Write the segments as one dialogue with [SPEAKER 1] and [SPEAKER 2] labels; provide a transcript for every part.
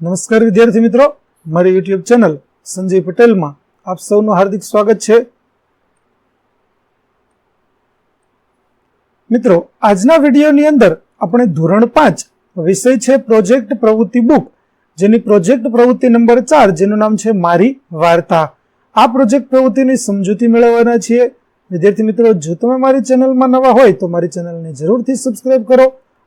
[SPEAKER 1] નમસ્કાર વિદ્યાર્થી મિત્રો. મારી યુટ્યુબ ચેનલ સંજય પટેલમાં આપ સૌનું હાર્દિક સ્વાગત છે. મિત્રો, આજના વિડીયોની અંદર આપણે ધોરણ પાંચ વિષય છે પ્રોજેક્ટ પ્રવૃત્તિ બુક જેની પ્રોજેક્ટ પ્રવૃત્તિ નંબર ચાર, જેનું નામ છે મારી વાર્તા. આ પ્રોજેક્ટ પ્રવૃત્તિની સમજૂતી મેળવવાના છીએ. વિદ્યાર્થી મિત્રો, જો તમે મારી ચેનલમાં નવા હોય તો મારી ચેનલને જરૂરથી સબસ્ક્રાઇબ કરો.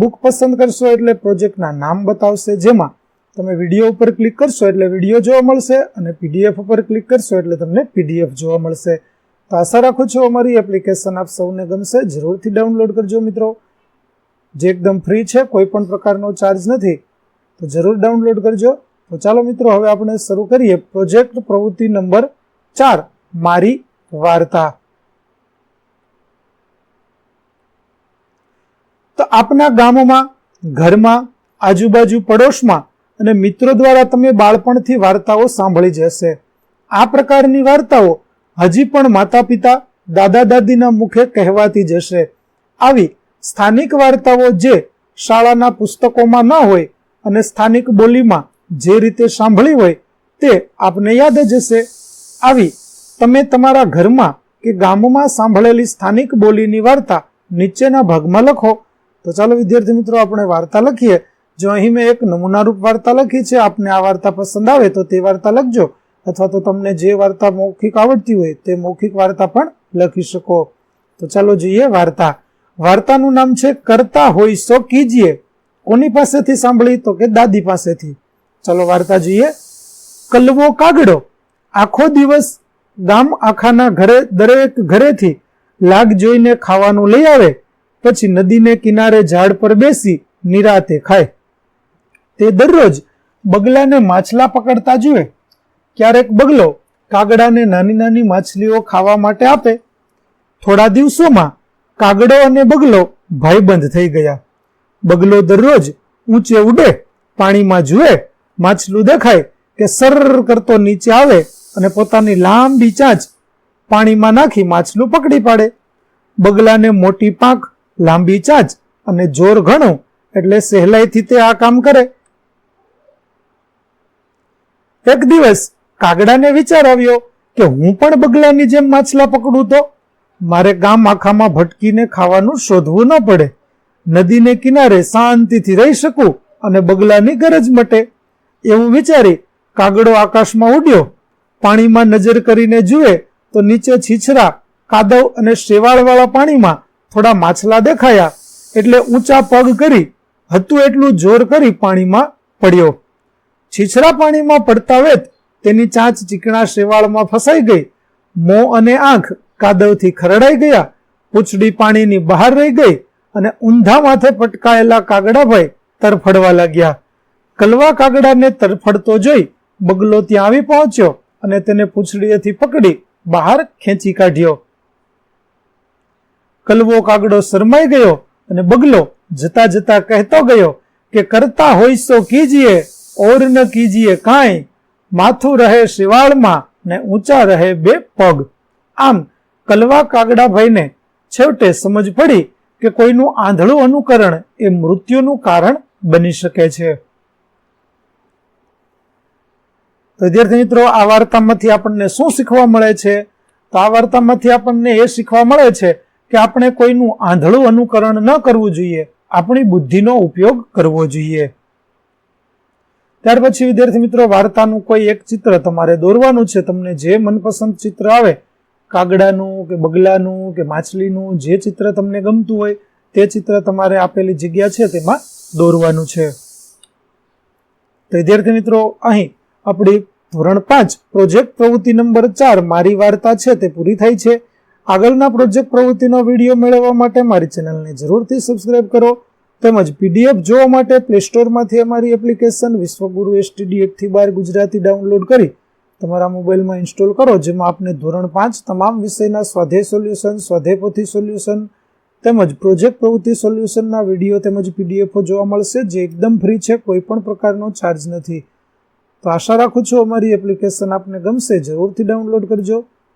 [SPEAKER 1] બુક પસંદ કરશો એટલે પ્રોજેક્ટના નામ બતાવશે, જેમાં તમે વીડિયો ઉપર ક્લિક કરશો એટલે વીડિયો જોવા મળશે અને પીડીએફ ઉપર ક્લિક કરશો એટલે તમને પીડીએફ જોવા મળશે. તો આશા રાખું છું અમારી એપ્લિકેશન આપ સૌને ગમશે, જરૂરથી ડાઉનલોડ કરજો મિત્રો. જે એકદમ ફ્રી છે, કોઈ પણ પ્રકારનો ચાર્જ નથી, તો જરૂર ડાઉનલોડ કરજો. તો ચાલો મિત્રો, હવે આપણે શરૂ કરીએ. પ્રોજેક્ટ પ્રવૃત્તિ નંબર ચાર, મારી વાર્તા. તો આપના ગામમાં, ઘરમાં, આજુબાજુ પડોશમાં અને મિત્રો દ્વારા તમે બાળપણથી વાર્તાઓ સાંભળી જશે આ પ્રકારની વાર્તાઓ હજી પણ માતા પિતા દાદા દાદીના મુખે કહેવાતી જશે આવી સ્થાનિક વાર્તાઓ જે શાળાના પુસ્તકોમાં ન હોય અને સ્થાનિક બોલીમાં જે રીતે સાંભળી હોય તે આપને યાદ જ હશે. આવી તમે તમારા ઘરમાં કે ગામમાં સાંભળેલી સ્થાનિક બોલીની વાર્તા નીચેના ભાગમાં લખો. તો ચાલો વિદ્યાર્થી મિત્રો, આપણે વાર્તા લખીએ. જો અહીં મેં એક નમૂનારૂપ વાર્તા લખી છે, આપને આ વાર્તા પસંદ આવે તો તે વાર્તા લખજો. અથવા તો તમને જે વાર્તા મૌખિક આવડતી હોય તે મૌખિક વાર્તા પણ લખી શકો. તો ચાલો જોઈએ વાર્તા. વાર્તાનું નામ છે, કરતા હોય સો કીજીએ. કોની પાસેથી સાંભળી? તો કે દાદી પાસેથી. ચાલો વાર્તા જોઈએ. કલવો કાગડો, આખો દિવસ ગામ આખાના ઘરે, દરેક ઘરેથી લાગ જોઈને ખાવાનું લઈ આવે. પછી નદીને કિનારે ઝાડ પર બેસી નિરાતે ખાય. તે દરરોજ બગલાને માછલા પકડતા જુએ. ક્યારેક બગલો કાગડાને નાની નાની માછલીઓ ખાવા માટે આપે. થોડા દિવસોમાં કાગડો અને બગલો ભાઈબંધ થઈ ગયા. બગલો દરરોજ ઊંચે ઉડે, પાણીમાં જુએ. માછલું દેખાય કે સર કરતો નીચે આવે અને પોતાની લાંબી ચાંચ પાણીમાં નાખી માછલું પકડી પાડે. બગલાને મોટી પાંખ લાંબી ચાંચ અને જોર ઘણું એટલે સહેલાઈથી તે આ કામ કરે. એક દિવસ કાગડાને વિચાર આવ્યો કે હું પણ બગલાની જેમ માછલા પકડું તો. મારે ગામ આખામાં ભટકીને ખાવાનું શોધવું ન પડે. નદીને કિનારે શાંતિથી રહી શકું અને બગલાની ગરજ મટે. એવું વિચારી કાગડો આકાશમાં ઉડ્યો. પાણીમાં નજર કરીને જુએ તો નીચે છીછરા, કાદવ અને શેવાળવાળા પાણીમાં થોડા માછલા દેખાયા એટલે ઊંચા પગ કરી હતું એટલું જોર કરી પાણીમાં પડ્યો. છીછરા પાણીમાં પડતા વેત તેની ચાંચ ચીકણા શેવાળમાં ફસાઈ ગઈ. મોં અને આંખ કાદવથી ખરડાઈ ગયા. પૂંછડી પાણીની બહાર રહી ગઈ અને ઊંધા માથે પટકાયેલા કાગડાભાઈ તરફડવા લાગ્યા. કલવા કાગડાને તરફડતો જોઈ બગલો ત્યાં આવી પહોંચ્યો અને તેને પૂંછડીએથી પકડી બહાર ખેંચી કાઢ્યો. કલવો કાગડો શરમાઈ ગયો અને બગલો જતા જતા કહેતો ગયો કે કરતા હોય તો કીજીએ, ઓર ન કીજીએ કાંઈ. માથું રહે શિવાળમાં ને ઊંચા રહે બે પગ. આમ કલવા કાગડા ભાઈને છેવટે સમજ પડી કે કોઈનું આંધળું અનુકરણ એ મૃત્યુનું કારણ બની શકે છે. વિદ્યાર્થી મિત્રો, આ વાર્તામાંથી આપણને શું શીખવા મળે છે? તો આ વાર્તામાંથી આપણને એ શીખવા મળે છે કે આપણે કોઈનું આંધળું અનુકરણ ન કરવું જોઈએ, આપણી બુદ્ધિનો ઉપયોગ કરવો જોઈએ. ત્યાર પછી, વિદ્યાર્થી મિત્રો, વાર્તાનું કોઈ એક ચિત્ર તમારે દોરવાનું છે, તમને જે મનપસંદ ચિત્ર આવે, કાગડાનું કે બગલાનું કે માછલીનું, જે ચિત્ર તમને ગમતું હોય, તે ચિત્ર તમારે આપેલી જગ્યા છે, તેમાં દોરવાનું છે. તો વિદ્યાર્થી મિત્રો, અહીં આપણી ધોરણ પાંચ, પ્રોજેક્ટ પ્રવૃત્તિ નંબર ચાર, મારી વાર્તા છે, તે પૂરી થઈ છે. આગળના પ્રોજેક્ટ પ્રવૃત્તિનો વીડિયો મેળવવા માટે મારી ચેનલને જરૂરથી સબસ્ક્રાઇબ કરો. તેમજ પીડીએફ જોવા માટે પ્લે સ્ટોરમાંથી અમારી એપ્લિકેશન વિશ્વગુરુ એસટીડી એકથી બાર ગુજરાતી ડાઉનલોડ કરી તમારા મોબાઈલમાં ઇન્સ્ટોલ કરો, જેમાં આપને ધોરણ પાંચ તમામ વિષયના સ્વાધ્યાય સોલ્યુશન સ્વાધ્યાયપોથી સોલ્યુશન તેમજ પ્રોજેક્ટ પ્રવૃત્તિ સોલ્યુશનના વીડિયો તેમજ પીડીએફો જોવા મળશે, જે એકદમ ફ્રી છે, કોઈ પણ પ્રકારનો ચાર્જ નથી. તો આશા રાખું છું અમારી એપ્લિકેશન આપને ગમશે, જરૂરથી ડાઉનલોડ કરજો.